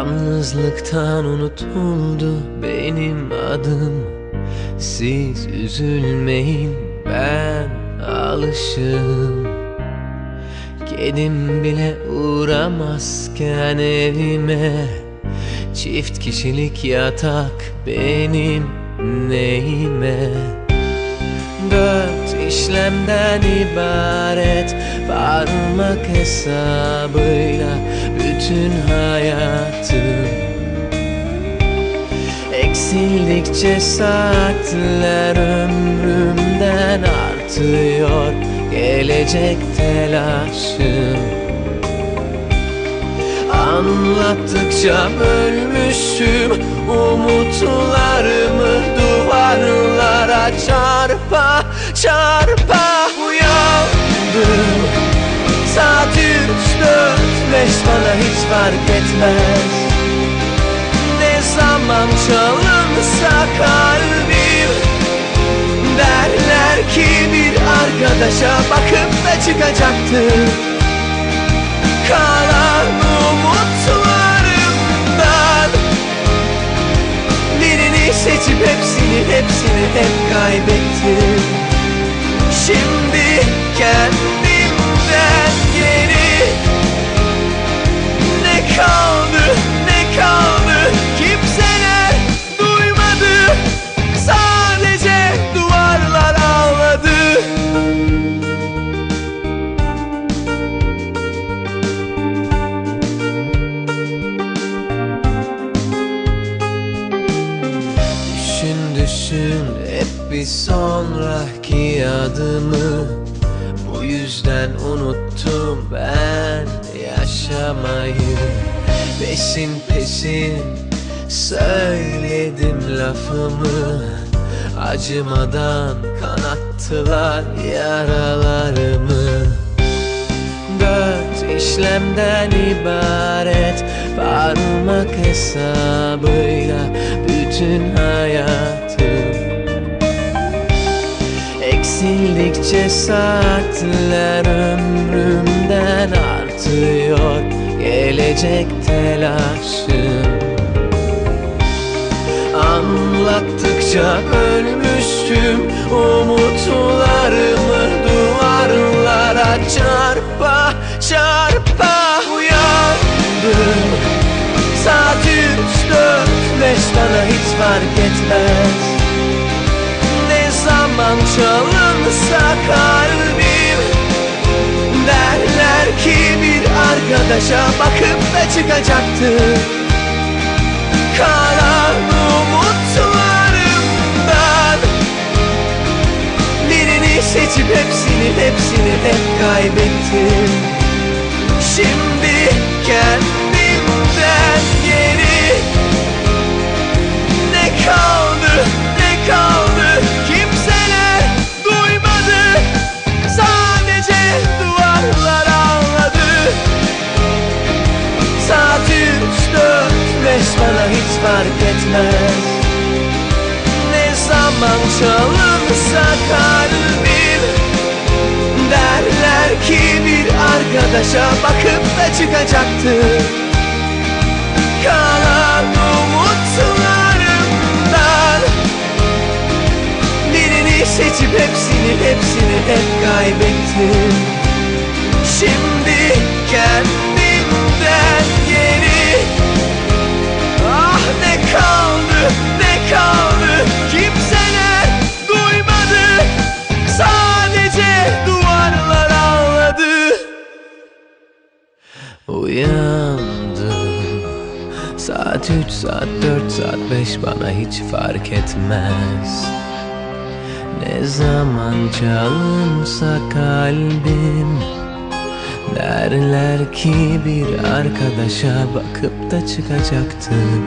Yalnızlıktan unutuldu benim adım. Siz üzülmeyin ben alışım Kedim bile uğramazken evime Çift kişilik yatak benim neyime? Dört işlemden ibaret Parmak hesabıyla bütün hayatım Eksildikçe saatler ömrümden artıyor. Gelecek telaşım. Anlattıkça bölmüşüm. Umutlarımı duvarlara çarpa çarpa hiç fark etmez. Ne zaman çalınsa kalbim Derler ki bir arkadaşa bakıp da çıkacaktı Kalan umutlarımdan Birini seçip hepsini hepsini hep kaybettim. Şimdi Düşün hep bir sonraki adımı. Bu yüzden unuttum ben yaşamayı. Peşin peşin söyledim lafımı. Acımadan kanattılar yaralarımı. Dört işlemden ibaret Parmak hesabıyla bütün hayatım. Eksildikçe saatler ömrümden artıyor. Gelecek telaşım. Anlattıkça ölmüştüm Umutlarımı fark etmez. Ne zaman çalınsa kalbim Derler ki bir arkadaşa bakıp da çıkacaktı. Kalan umutlarımdan Birini seçip hepsini hepsini hep kaybettim. Şimdi kaldı ne kaldı? Kimseler duymadı. Sadece duvarlar ağladı. Saat üç dört beş bana hiç fark etmez. Ne zaman çalınsa kalbim Derler ki bir arkadaşa bakıp da çıkacaktı. Kalan seçip hepsini hepsini hep kaybettim. Şimdi kendimden geri. Ah ne kaldı ne kaldı? Kimseler duymadı? Sadece duvarlar ağladı. Uyandım. Saat üç, saat dört, saat beş bana hiç fark etmez Ne zaman çalınsa kalbim Derler ki bir arkadaşa bakıp da çıkacaktık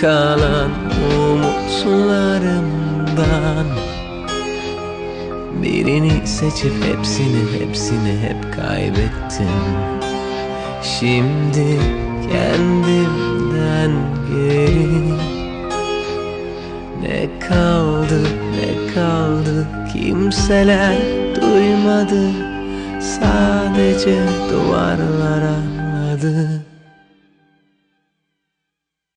Kalan umutlarımdan Birini seçip hepsini hepsini hep kaybettim. Şimdi kendimden geri Ne kaldı ne kaldı? Kimseler duymadı. Sadece duvarlar ağladı